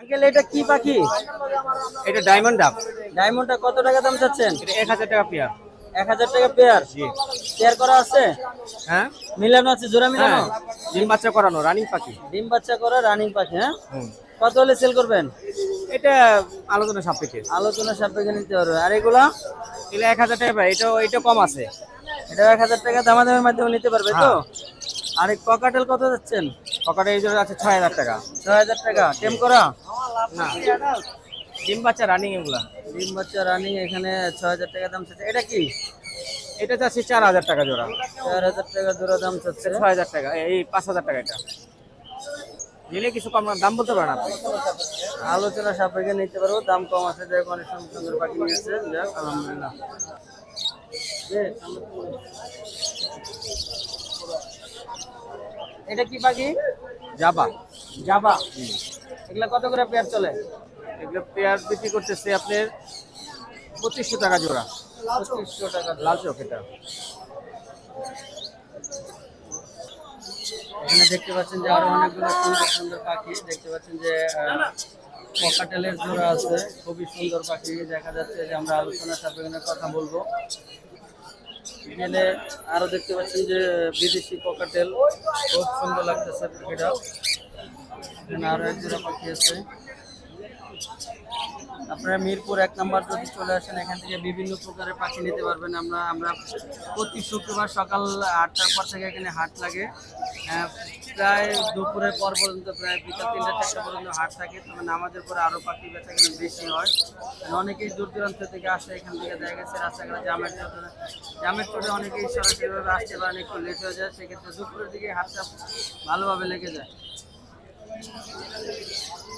Uncle এটা কি পাখি? এটা ডায়মন্ড ডাব। ডায়মন্ডটা কত টাকা দাম চাচ্ছেন? এটা এক হাজার টাকা পেয়ার এক হাজার টাকা পেয়ার পেয়ার করা আছে? হ্যাঁ। মিলানো আছে জোড়া মিলানো? হ্যাঁ ডিম বাচ্চা করানো রানিং পাখি। ডিম বাচ্চা করা রানিং পাখি হ্যাঁ? কত হলে সেল করবেন? এটা আলোচনা সাপেক্ষে। আলোচনা সাপেক্ষে নিতে পারবে আর এগুলা? এটা এক হাজার টাকা এটা এটা কম আছে। এটা এক হাজার টাকা দামাদামের মাধ্যমে নিতে পারবে তো? হ্যাঁ। আর এই ককাটেল কত যাচ্ছেন? পকেটে এই জন্য আছে ছয় হাজার টাকা। ছয় হাজার টাকা। টেম করা? না। ডিম বাচ্চা রানিং এগুলা। ডিম বাচ্চা রানিং এখানে ছয় হাজার টাকা দাম চাচ্ছে। এটা কি? এটা চাচ্ছি চার হাজার টাকা জোড়া। চার হাজার টাকা জোড়া দাম চাচ্ছে। ছয় হাজার টাকা এই পাঁচ হাজার টাকা এটা। নিলে কিছু কম দাম বলতে পারেন আপনি। আলোচনা সাপেক্ষে নিতে পারব দাম কম আছে যাই অনেক সুন্দর সুন্দর পাখি নিয়েছে যাক আলহামদুলিল্লাহ। এটা কি পাখি? যাবা জাবা। এগুলা কত করে পেয়ার চলে? এগুলো পেয়ার বিক্রি করতেছে আপনার পঁচিশশো টাকা জোড়া। পঁচিশশো টাকা লাল চোখ এটা। এখানে দেখতে পাচ্ছেন যে আরও অনেকগুলো সুন্দর সুন্দর পাখি। দেখতে পাচ্ছেন যে পকাটেলের জোড়া আছে। খুবই সুন্দর পাখি। দেখা যাচ্ছে যে আমরা আলোচনার সাপেক্ষে কথা বলব। এখানে আরও দেখতে পাচ্ছেন যে বিদেশি পকাটেল। খুব সুন্দর লাগতেছে পাখিটা। এখানে আরও এক জোড়া পাখি আছে। আপনারা মিরপুর এক নাম্বার যদি চলে আসেন, এখান থেকে বিভিন্ন প্রকারের পাখি নিতে পারবেন। আমরা আমরা প্রতি শুক্রবার সকাল আটটার পর থেকে এখানে হাট লাগে। প্রায় দুপুরের পর পর্যন্ত, প্রায় বিকাল তিনটা, চারটা পর্যন্ত হাট থাকে। তবে নামাজের পরে আরও পাখি বেচা এখানে বেশি হয়। অনেকেই দূর দূরান্ত থেকে আসে, এখান থেকে দেখা গেছে রাস্তাঘাটে জামের চোটে জামের চোটে অনেকেই সরাসরিভাবে আসতে পারেন, একটু লেট হয়ে যায়। সেক্ষেত্রে দুপুরের দিকে হাটটা ভালোভাবে লেগে যায়।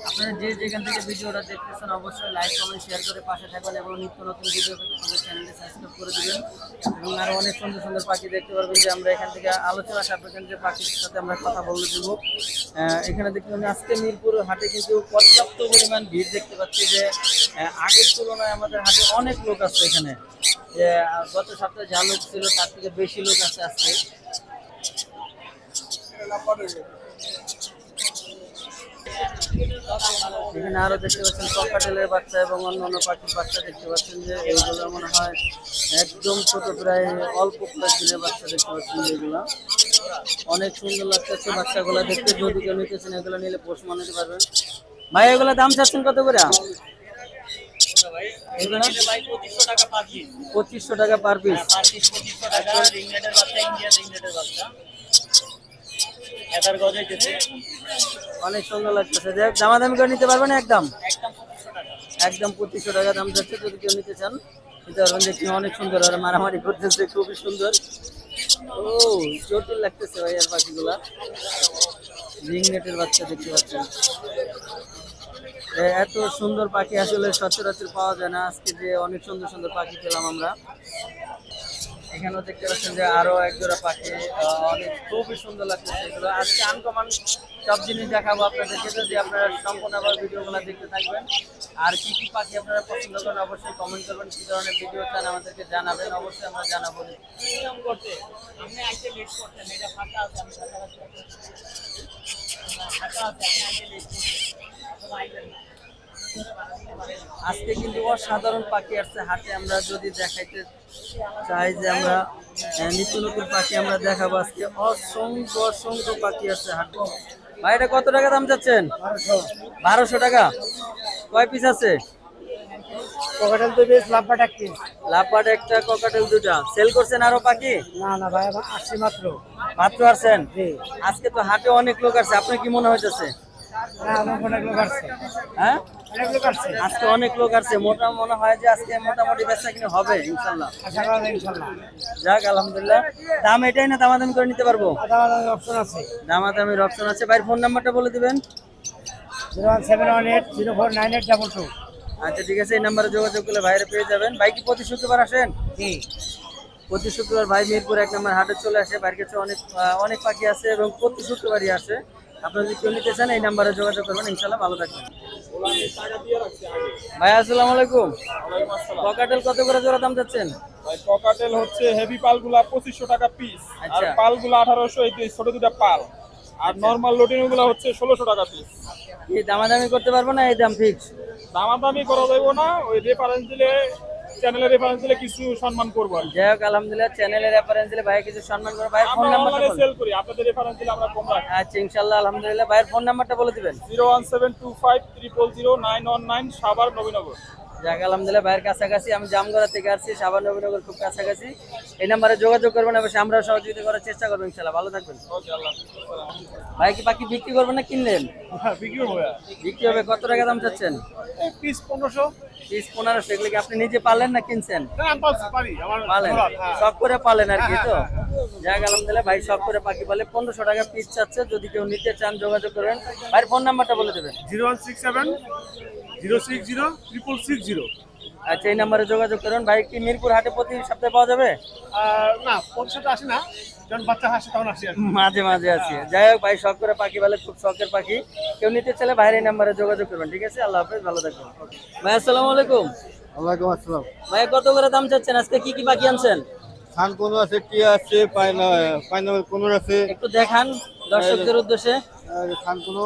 আপনারা যে যেখান থেকে ভিডিওটা দেখতেছেন, অবশ্যই লাইক কমেন্ট শেয়ার করে পাশে থাকবেন এবং নিত্য নতুন ভিডিও পেতে আমাদের চ্যানেলটি সাবস্ক্রাইব করে দেবেন। এবং আরও অনেক সুন্দর সুন্দর পাখি দেখতে পারবেন যে আমরা এখান থেকে আলোচনা সাপেক্ষে যে পাখির সাথে আমরা কথা বলে দেবো। এখানে দেখতে পাবেন আজকে মিরপুর হাটে কিন্তু পর্যাপ্ত পরিমাণ ভিড় দেখতে পাচ্ছি যে আগের তুলনায় আমাদের হাটে অনেক লোক আছে এখানে। যে, গত সপ্তাহে যা লোক ছিল, তার থেকে বেশি লোক আছে আজকে। এখানে আরও দেখতে পাচ্ছেন ককাটেলের বাচ্চা এবং অন্য অন্য পাখির বাচ্চা দেখতে পাচ্ছেন যে এইগুলো মনে হয় একদম ছোট প্রায় অল্প প্রায় দিনের বাচ্চা দেখতে পাচ্ছেন এগুলা। অনেক সুন্দর লাগতেছে বাচ্চাগুলো দেখতে যদি কেউ নিতেছেন এগুলো নিলে পোষ নিতে পারবেন। ভাই, এগুলো দাম চাচ্ছেন কত করে? পঁচিশশো টাকা পার পিস। অনেক সুন্দর লাগতেছে। দেখ দামাদামি করে নিতে পারবেন একদম। একদম পঁচিশশো টাকা। দাম যাচ্ছে যদি কেউ নিতে চান। নিতে পারবেন দেখছি অনেক সুন্দর আর মারামারি করতেছে খুবই সুন্দর। ও জটিল লাগতেছে ভাই আর পাখিগুলা। রিং নেটের বাচ্চা দেখতে পাচ্ছেন। এত সুন্দর পাখি আসলে সচরাচর পাওয়া যায় না। আজকে যে অনেক সুন্দর সুন্দর পাখি পেলাম আমরা। এখানেও দেখতে পাচ্ছেন যে আরও এক জোড়া পাখি অনেক খুবই সুন্দর লাগছে এগুলো আজকে আনকমন সব জিনিস দেখাবো আপনাদেরকে। যদি আপনারা সম্পূর্ণ আবার ভিডিওগুলো দেখতে থাকবেন, আর কি কি পাখি আপনারা পছন্দ করেন, অবশ্যই কমেন্ট করবেন, কি ধরনের ভিডিও চান আমাদেরকে জানাবেন, অবশ্যই আমরা জানাব। আজকে কিন্তু অসাধারণ পাখি আসছে হাটে আমরা যদি দেখাইতে চাই যে আমরা নিত্য নতুন পাখি আমরা দেখাবো আজকে। অসংখ্য অসংখ্য পাখি আসছে হাটে ভাই এটা কত টাকা দাম চাচ্ছেন? বারোশো। টাকা। কয় পিস আছে? লাভবাট এক পিস লাপাট একটা ককাটেল দুটা সেল করছেন আরও পাখি? না না ভাই আসছে মাত্র। মাত্র আসছেন? জি। আজকে তো হাটে অনেক লোক আছে আপনার কি মনে হইতেছে? হ্যাঁ? অনেক লোক আসছে। আজকে অনেক লোক আছে মোটা মনে হয় যে আজকে মোটামুটি বেচা কিনে হবে ইনশাল্লাহ যাক আলহামদুলিল্লাহ। দাম এটাই না দামাদামি করে নিতে পারব? দামাদামির অপশন আছে। ভাইয়ের ফোন নাম্বারটা বলে দিবেন। আচ্ছা ঠিক আছে এই নাম্বারে যোগাযোগ করলে ভাইরে পেয়ে যাবেন। ভাই কি প্রতি শুক্রবার আসেন? প্রতি শুক্রবার ভাই মিরপুর এক নম্বর হাটে চলে আসে। ভাইয়ের কাছে অনেক অনেক পাখি আছে এবং প্রতি শুক্রবারই আসে। আপনারা যদি কেউ নিতে চান এই নাম্বারে যোগাযোগ করবেন ইনশাল্লাহ ভালো থাকবেন। ভাই আসসালামু আলাইকুম। পকাটেল কত করে জোড়া দাম যাচ্ছেন ককাটেল হচ্ছে হেভি পালগুলা পঁচিশশো টাকা পিস আর আচ্ছা। পালগুলা আঠারোশো এই ছোট দুটা পাল। আর নর্মাল লোটিনো গুলা হচ্ছে ষোলোশো টাকা পিস কি দামাদামি করতে পারব না এই দাম ফিক্স দামাদামি করা যাবে না ওই রেফারেন্স দিলে চ্যানেলের রেফারেন্স দিলে কিছু সম্মান করব আর যাই হোক আলহামদুলিল্লাহ চ্যানেলের রেফারেন্স দিলে ভাই কিছু সম্মান করব। ভাই ফোন নাম্বারটা সেল করি আপনাদের রেফারেন্স দিলে আমরা কম রাখি। আচ্ছা ইনশাল্লাহ আলহামদুলিল্লাহ ভাইয়ের ফোন নাম্বারটা বলে দিবেন। Zero one seven two five triple zero nine one nine Savar Nabinagar. যাক আলহামদুলিল্লাহ ভাইয়ের কাছাকাছি আমি জামগড়া থেকে আসছি সাবান নবীনগর খুব কাছাকাছি। এই নাম্বারে যোগাযোগ করবেন অবশ্যই আমরাও সহযোগিতা করার চেষ্টা করব ইনশাল্লাহ ভালো থাকবেন। ভাই কি পাখি বিক্রি করবেন না কিনলেন? বিক্রি হবে কত টাকা দাম চাচ্ছেন? পিস পনেরোশো। পিস পনেরোশো এগুলো কি আপনি নিজে পালেন না কিনছেন? আমার পালেন। শখ করে পালেন আর কি তো? যাক আলহামদুলিল্লাহ ভাই শখ করে পাখি পালে পনেরোশো টাকা পিস চাচ্ছে। যদি কেউ নিতে চান যোগাযোগ করবেন। ভাইয়ের ফোন নাম্বারটা বলে দেবেন। Zero one six seven zero six zero triple six zero আচ্ছা এই নাম্বারে যোগাযোগ করুন। ভাই কি মিরপুর হাটে প্রতি সপ্তাহে পাওয়া যাবে? না পঞ্চাশটা আসে না। যখন বাচ্চা আসে তখন আসি মাঝে মাঝে আছে যাই হোক ভাই শখ করে পাখি পালে খুব শখের পাখি। কেউ নিতে চাইলে ভাইয়ের এই নাম্বারে যোগাযোগ করবেন ঠিক আছে? আল্লাহ হাফেজ ভালো থাকবেন। ভাই আসসালামু আলাইকুম। ওয়ালাইকুম আসসালাম। ভাই কত করে দাম চাচ্ছেন? আজকে কি কি পাখি আনছেন? খান কোনো আছে টিয়া আছে পাইনাপেল কোনো আছে? একটু দেখান দর্শকদের উদ্দেশ্যে। খান কোনো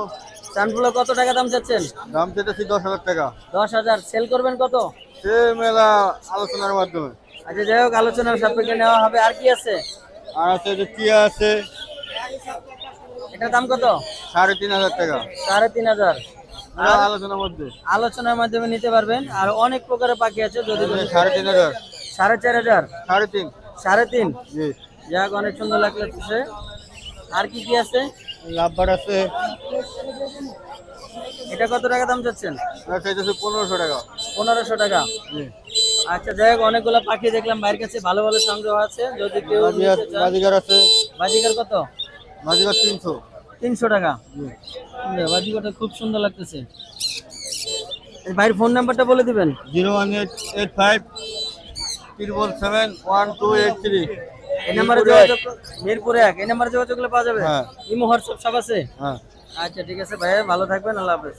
চানফুলো কত টাকা দাম চাচ্ছেন? দাম চেয়েছি দশ হাজার টাকা। দশ হাজার। সেল করবেন কত? সে মেলা আলোচনার মাধ্যমে। আচ্ছা যাই হোক আলোচনার সাপেক্ষে নেওয়া হবে। আর কি আছে? আর আছে যে টিয়া আছে? এটার দাম কত? সাড়ে তিন হাজার টাকা। সাড়ে তিন হাজার। আলোচনার মধ্যে। আলোচনার মাধ্যমে নিতে পারবেন। আর অনেক প্রকারের পাখি আছে যদি সাড়ে তিন হাজার। সাড়ে চার হাজার। সাড়ে তিন। সাড়ে তিন? যাক অনেক সুন্দর লাগতেছে আর কি কি আছে? লাভবার আছে। এটা কত টাকা দাম চাচ্ছেন? পনেরোশো টাকা। পনেরোশো টাকা। আচ্ছা যাই হোক অনেকগুলো পাখি দেখলাম। ভাইয়ের কাছে ভালো ভালো সংগ্রহ আছে। যদি কেউ বাজিগার আছে। বাজিকার কত? বাজিগার তিনশো। তিনশো টাকা। জি। বাজিকাটা খুব সুন্দর লাগতেছে। এই ভাইয়ের ফোন নাম্বারটা বলে দিবেন। Zero one eight eight five triple seven one two eight three এই নাম্বারে যোগাযোগ মিরপুরে এক। এই নাম্বারে যোগাযোগ করলে পাওয়া যাবে? হ্যাঁ। ইমো হোয়াটসঅ্যাপ সব আছে? হ্যাঁ। আচ্ছা ঠিক আছে ভাইয়া ভালো থাকবেন আল্লাহ হাফেজ।